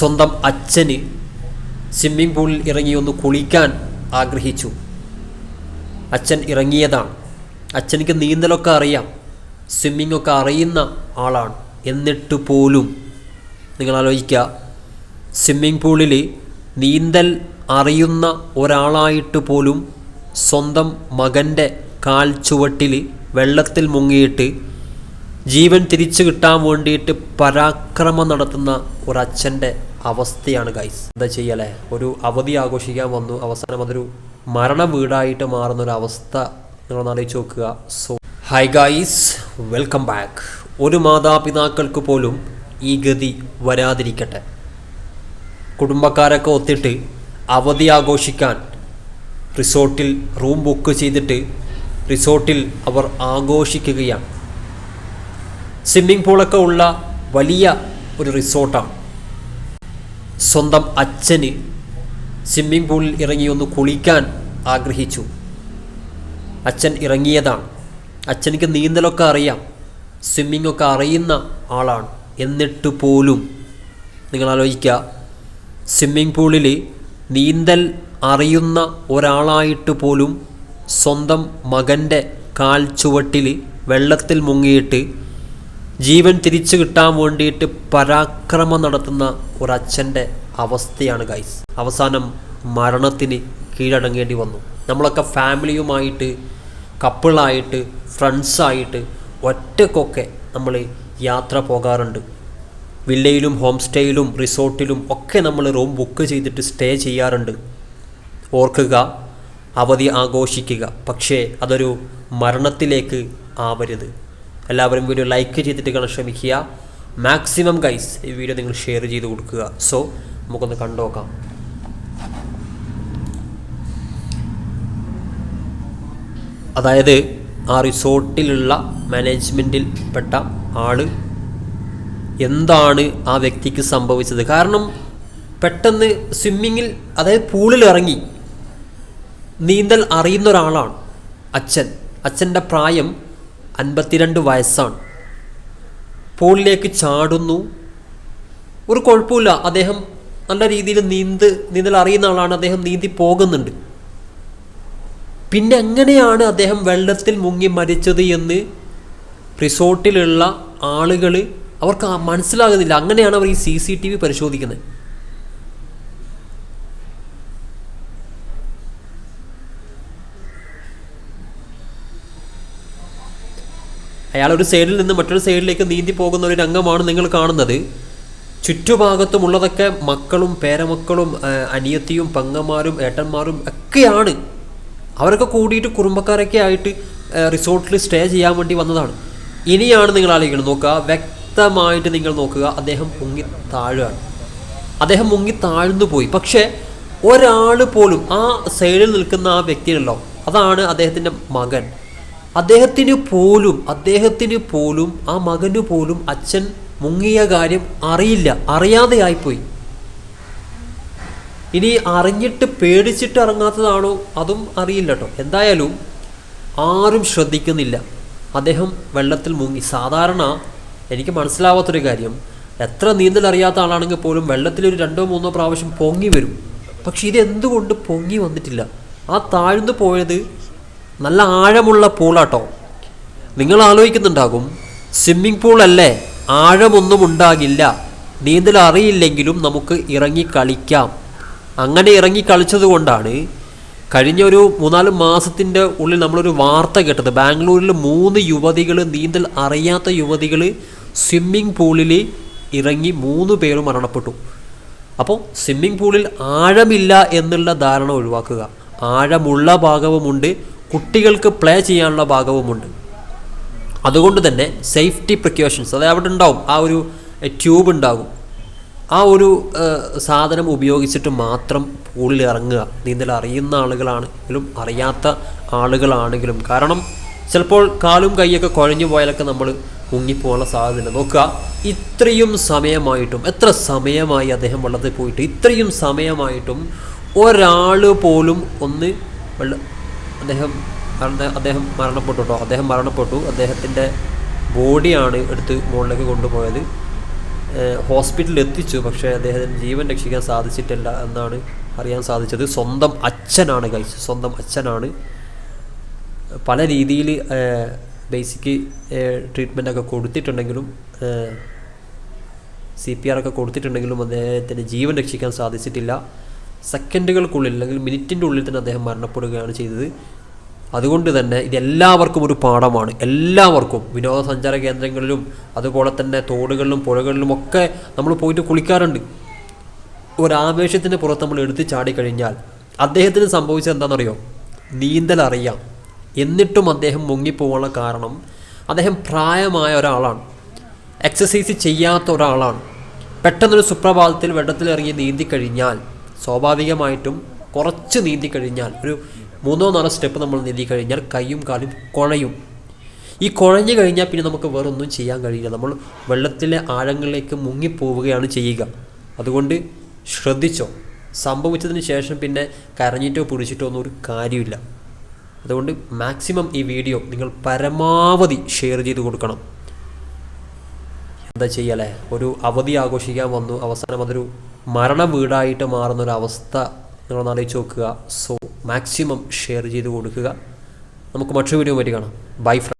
സ്വന്തം അച്ഛന് സ്വിമ്മിംഗ് പൂളിൽ ഇറങ്ങി ഒന്ന് കുളിക്കാൻ ആഗ്രഹിച്ചു. അച്ഛൻ ഇറങ്ങിയതാണ്. അച്ഛനിക്ക് നീന്തലൊക്കെ അറിയാം. സ്വിമ്മിംഗ് ഒക്കെ അറിയുന്ന ആളാണ്. എന്നിട്ട് പോലും നിങ്ങൾ ആലോചിക്കുക സ്വിമ്മിംഗ് പൂളിൽ നീന്തൽ അറിയുന്ന ഒരാളായിട്ട് പോലും സ്വന്തം മകന്റെ കാൽ ചുവട്ടിൽ വെള്ളത്തിൽ മുങ്ങിയിട്ട് ജീവൻ തിരിച്ചു കിട്ടാൻ വേണ്ടിയിട്ട് പരാക്രമം നടത്തുന്ന ഒരച്ഛന്റെ അവസ്ഥയാണ് ഗൈസ് എന്താ ചെയ്യലേ? ഒരു അവധി ആഘോഷിക്കാൻ വന്നു. അവസാനം അതൊരു മരണ വീടായിട്ട് മാറുന്ന ഒരു അവസ്ഥ. നിങ്ങളൊന്ന് ആലോചിച്ച് നോക്കുക. So hi guys welcome back ഒരു മാതാപിതാക്കൾക്ക് പോലും ഈ ഗതി വരാതിരിക്കട്ടെ. കുടുംബക്കാരൊക്കെ ഒത്തിട്ട് അവധി ആഘോഷിക്കാൻ റിസോർട്ടിൽ റൂം ബുക്ക് ചെയ്തിട്ട് റിസോർട്ടിൽ അവർ ആഘോഷിക്കുകയാണ്. സ്വിമ്മിംഗ് പൂളൊക്കെ ഉള്ള വലിയ ഒരു റിസോർട്ടാണ്. സ്വന്തം അച്ഛന് സ്വിമ്മിംഗ് പൂളിൽ ഇറങ്ങി ഒന്ന് കുളിക്കാൻ ആഗ്രഹിച്ചു. അച്ഛൻ ഇറങ്ങിയതാണ്. അച്ഛനിക്ക് നീന്തലൊക്കെ അറിയാം. സ്വിമ്മിംഗ് ഒക്കെ അറിയുന്ന ആളാണ്. എന്നിട്ട് പോലും നിങ്ങൾ ആലോചിക്കുക സ്വിമ്മിംഗ് പൂളിൽ നീന്തൽ അറിയുന്ന ഒരാളായിട്ട് പോലും സ്വന്തം മകന്റെ കാൽ ചുവട്ടിൽ വെള്ളത്തിൽ മുങ്ങിയിട്ട് ജീവൻ തിരിച്ചു കിട്ടാൻ വേണ്ടിയിട്ട് പരാക്രമം നടത്തുന്ന ഒരച്ഛന്റെ അവസ്ഥയാണ് ഗൈസ് അവസാനം മരണത്തിന് കീഴടങ്ങേണ്ടി വന്നു. നമ്മളൊക്കെ ഫാമിലിയുമായിട്ട് കപ്പിളായിട്ട് ഫ്രണ്ട്സായിട്ട് ഒറ്റക്കൊക്കെ നമ്മൾ യാത്ര പോകാറുണ്ട്. വില്ലയിലും ഹോം സ്റ്റേയിലും റിസോർട്ടിലും ഒക്കെ നമ്മൾ റൂം ബുക്ക് ചെയ്തിട്ട് സ്റ്റേ ചെയ്യാറുണ്ട്. ഓർക്കുക അവധി ആഘോഷിക്കുക. പക്ഷേ അതൊരു മരണത്തിലേക്ക് ആവരുത്. എല്ലാവരും വീഡിയോ ലൈക്ക് ചെയ്തിട്ട് കാണാൻ ശ്രമിക്കുക. മാക്സിമം ഗൈസ് ഈ വീഡിയോ നിങ്ങൾ ഷെയർ ചെയ്ത് കൊടുക്കുക. സോ നമുക്കൊന്ന് കണ്ടുനോക്കാം അതായത് ആ റിസോർട്ടിലുള്ള മാനേജ്മെന്റിൽ പെട്ട ആൾ എന്താണ് ആ വ്യക്തിക്ക് സംഭവിച്ചത്? കാരണം പെട്ടെന്ന് സ്വിമ്മിങ്ങിൽ അതായത് പൂളിൽ ഇറങ്ങി. നീന്തൽ അറിയുന്ന ഒരാളാണ് അച്ഛൻ. അച്ഛന്റെ പ്രായം അൻപത്തിരണ്ട് വയസ്സാണ്. പൂളിലേക്ക് ചാടുന്നു. ഒരു കുഴപ്പമില്ല. അദ്ദേഹം നല്ല രീതിയിൽ നീന്ത് നീന്തൽ അറിയുന്ന ആളാണ്. അദ്ദേഹം നീന്തി പോകുന്നുണ്ട്. പിന്നെ എങ്ങനെയാണ് അദ്ദേഹം വെള്ളത്തിൽ മുങ്ങി മരിച്ചത് എന്ന് റിസോർട്ടിലുള്ള ആളുകൾ അവർക്ക് മനസ്സിലാകുന്നില്ല. അങ്ങനെയാണ് അവർ ഈ സി സി ടി വി പരിശോധിക്കുന്നത്. അയാൾ ഒരു സൈഡിൽ നിന്ന് മറ്റൊരു സൈഡിലേക്ക് നീന്തി പോകുന്ന ഒരു രംഗമാണ് നിങ്ങൾ കാണുന്നത്. ചുറ്റുഭാഗത്തുമുള്ളതൊക്കെ മക്കളും പേരമക്കളും അനിയത്തിയും പങ്ങന്മാരും ഏട്ടന്മാരും ഒക്കെയാണ്. അവരൊക്കെ കൂടിയിട്ട് കുടുംബക്കാരൊക്കെ ആയിട്ട് റിസോർട്ടിൽ സ്റ്റേ ചെയ്യാൻ വേണ്ടി വന്നതാണ്. ഇനിയാണ് നിങ്ങൾ ആലോചിക്കണം നോക്കുക വ്യക്തമായിട്ട് നിങ്ങൾ നോക്കുക അദ്ദേഹം മുങ്ങി താഴുകയാണ്. അദ്ദേഹം മുങ്ങി താഴ്ന്നു പോയി. പക്ഷേ ഒരാൾ പോലും ആ സൈഡിൽ നിൽക്കുന്ന ആ വ്യക്തിയുണ്ടല്ലോ അതാണ് അദ്ദേഹത്തിന്റെ മകൻ. അദ്ദേഹത്തിന് പോലും അദ്ദേഹത്തിന് പോലും ആ മകന് പോലും അച്ഛൻ മുങ്ങിയ കാര്യം അറിയില്ല. അറിയാതെ ആയിപ്പോയി ഇനി അറിഞ്ഞിട്ട് പേടിച്ചിട്ട് ഇറങ്ങാത്തതാണോ? അതും അറിയില്ല കേട്ടോ എന്തായാലും ആരും ശ്രദ്ധിക്കുന്നില്ല. അദ്ദേഹം വെള്ളത്തിൽ മുങ്ങി. സാധാരണ എനിക്ക് മനസ്സിലാവാത്തൊരു കാര്യം എത്ര നീന്തൽ അറിയാത്ത ആളാണെങ്കിൽ പോലും വെള്ളത്തിൽ ഒരു രണ്ടോ മൂന്നോ പ്രാവശ്യം പൊങ്ങി വരും. പക്ഷെ ഇതെന്തുകൊണ്ട് പൊങ്ങി വന്നിട്ടില്ല? ആ താഴ്ന്നു പോയത് നല്ല ആഴമുള്ള പൂളാട്ടോ. നിങ്ങൾ ആലോചിക്കുന്നുണ്ടാകും സ്വിമ്മിംഗ് പൂളല്ലേ ആഴമൊന്നും ഉണ്ടാകില്ല നീന്തൽ അറിയില്ലെങ്കിലും നമുക്ക് ഇറങ്ങി കളിക്കാം. അങ്ങനെ ഇറങ്ങി കളിച്ചത് കൊണ്ടാണ് കഴിഞ്ഞ ഒരു മൂന്നാൽ മാസത്തിന്റെ ഉള്ളിൽ നമ്മളൊരു വാർത്ത കേട്ടത്. ബാംഗ്ലൂരിൽ മൂന്ന് യുവതികൾ നീന്തൽ അറിയാത്ത യുവതികൾ സ്വിമ്മിംഗ് പൂളിൽ ഇറങ്ങി മൂന്ന് പേരും മരണപ്പെട്ടു. അപ്പോൾ സ്വിമ്മിംഗ് പൂളിൽ ആഴമില്ല എന്നുള്ള ധാരണ ഒഴിവാക്കുക. ആഴമുള്ള ഭാഗവുമുണ്ട് കുട്ടികൾക്ക് പ്ലേ ചെയ്യാനുള്ള ഭാഗവുമുണ്ട്. അതുകൊണ്ട് തന്നെ സേഫ്റ്റി പ്രിക്കോഷൻസ് അതായത് അവിടെ ഉണ്ടാവും ആ ഒരു ട്യൂബ് ഉണ്ടാകും. ആ ഒരു സാധനം ഉപയോഗിച്ചിട്ട് മാത്രം പൂളിൽ ഇറങ്ങുക. നീന്തൽ അറിയുന്ന ആളുകളാണെങ്കിലും അറിയാത്ത ആളുകളാണെങ്കിലും. കാരണം ചിലപ്പോൾ കാലും കൈയൊക്കെ കുഴഞ്ഞു പോയാലൊക്കെ നമ്മൾ മുങ്ങിപ്പോകാനുള്ള സാധ്യതയുണ്ട്. നോക്കുക ഇത്രയും സമയമായിട്ടും എത്ര സമയമായി അദ്ദേഹം വെള്ളത്തിൽ പോയിട്ട് ഇത്രയും സമയമായിട്ടും ഒരാൾ പോലും ഒന്ന് വെള്ള അദ്ദേഹം അദ്ദേഹം മരണപ്പെട്ടു കേട്ടോ അദ്ദേഹം മരണപ്പെട്ടു. അദ്ദേഹത്തിന്റെ ബോഡിയാണ് എടുത്ത് മുകളിലേക്ക് കൊണ്ടുപോയത്. ഹോസ്പിറ്റലിൽ എത്തിച്ചു പക്ഷേ അദ്ദേഹത്തിന് ജീവൻ രക്ഷിക്കാൻ സാധിച്ചിട്ടില്ല എന്നാണ് അറിയാൻ സാധിച്ചത്. സ്വന്തം അച്ഛനാണ് കഴിച്ച് സ്വന്തം അച്ഛനാണ്. പല രീതിയിൽ ബേസിക് ട്രീറ്റ്മെന്റൊക്കെ കൊടുത്തിട്ടുണ്ടെങ്കിലും സി പി ആർ ഒക്കെ കൊടുത്തിട്ടുണ്ടെങ്കിലും അദ്ദേഹത്തിന് ജീവൻ രക്ഷിക്കാൻ സാധിച്ചിട്ടില്ല. സെക്കൻഡുകൾക്കുള്ളിൽ അല്ലെങ്കിൽ മിനിറ്റിന്റെ ഉള്ളിൽ തന്നെ അദ്ദേഹം മരണപ്പെടുകയാണ് ചെയ്തത്. അതുകൊണ്ട് തന്നെ ഇതെല്ലാവർക്കും ഒരു പാഠമാണ്. എല്ലാവർക്കും വിനോദസഞ്ചാര കേന്ദ്രങ്ങളിലും അതുപോലെ തന്നെ തോടുകളിലും പുഴകളിലും ഒക്കെ നമ്മൾ പോയിട്ട് കുളിക്കാറുണ്ട്. ഒരാവേശത്തിന് പുറത്ത് നമ്മൾ എടുത്ത് ചാടിക്കഴിഞ്ഞാൽ അദ്ദേഹത്തിന് സംഭവിച്ചത് എന്താണെന്നറിയോ? നീന്തൽ എന്നിട്ടും അദ്ദേഹം മുങ്ങിപ്പോകാനുള്ള കാരണം അദ്ദേഹം പ്രായമായ ഒരാളാണ്. എക്സസൈസ് ചെയ്യാത്ത ഒരാളാണ്. പെട്ടെന്നൊരു സുപ്രഭാതത്തിൽ വെള്ളത്തിലിറങ്ങി നീന്തി കഴിഞ്ഞാൽ സ്വാഭാവികമായിട്ടും കുറച്ച് നീന്തി കഴിഞ്ഞാൽ ഒരു മൂന്നോ നാലോ സ്റ്റെപ്പ് നമ്മൾ നീന്തി കഴിഞ്ഞാൽ കൈയും കാലും കുഴയും. ഈ കുഴഞ്ഞു കഴിഞ്ഞാൽ പിന്നെ നമുക്ക് വേറൊന്നും ചെയ്യാൻ കഴിയില്ല. നമ്മൾ വെള്ളത്തിലെ ആഴങ്ങളിലേക്ക് മുങ്ങിപ്പോവുകയാണ് ചെയ്യുക. അതുകൊണ്ട് ശ്രദ്ധിച്ചോ. സംഭവിച്ചതിന് ശേഷം പിന്നെ കരഞ്ഞിട്ടോ പിടിച്ചിട്ടോ ഒന്നും ഒരു കാര്യമില്ല. അതുകൊണ്ട് മാക്സിമം ഈ വീഡിയോ നിങ്ങൾ പരമാവധി ഷെയർ ചെയ്ത് കൊടുക്കണം. എന്താ ചെയ്യലേ? ഒരു അവധി ആഘോഷിക്കാൻ വന്നു. അവസാനം അതൊരു മരണ വീടായിട്ട് മാറുന്ന ഒരു അവസ്ഥ നിങ്ങളൊന്ന് ആലോചിച്ച് നോക്കുക. സോ മാക്സിമം ഷെയർ ചെയ്ത് കൊടുക്കുക. നമുക്ക് മറ്റൊരു വീഡിയോ പറ്റി കാണാം. By front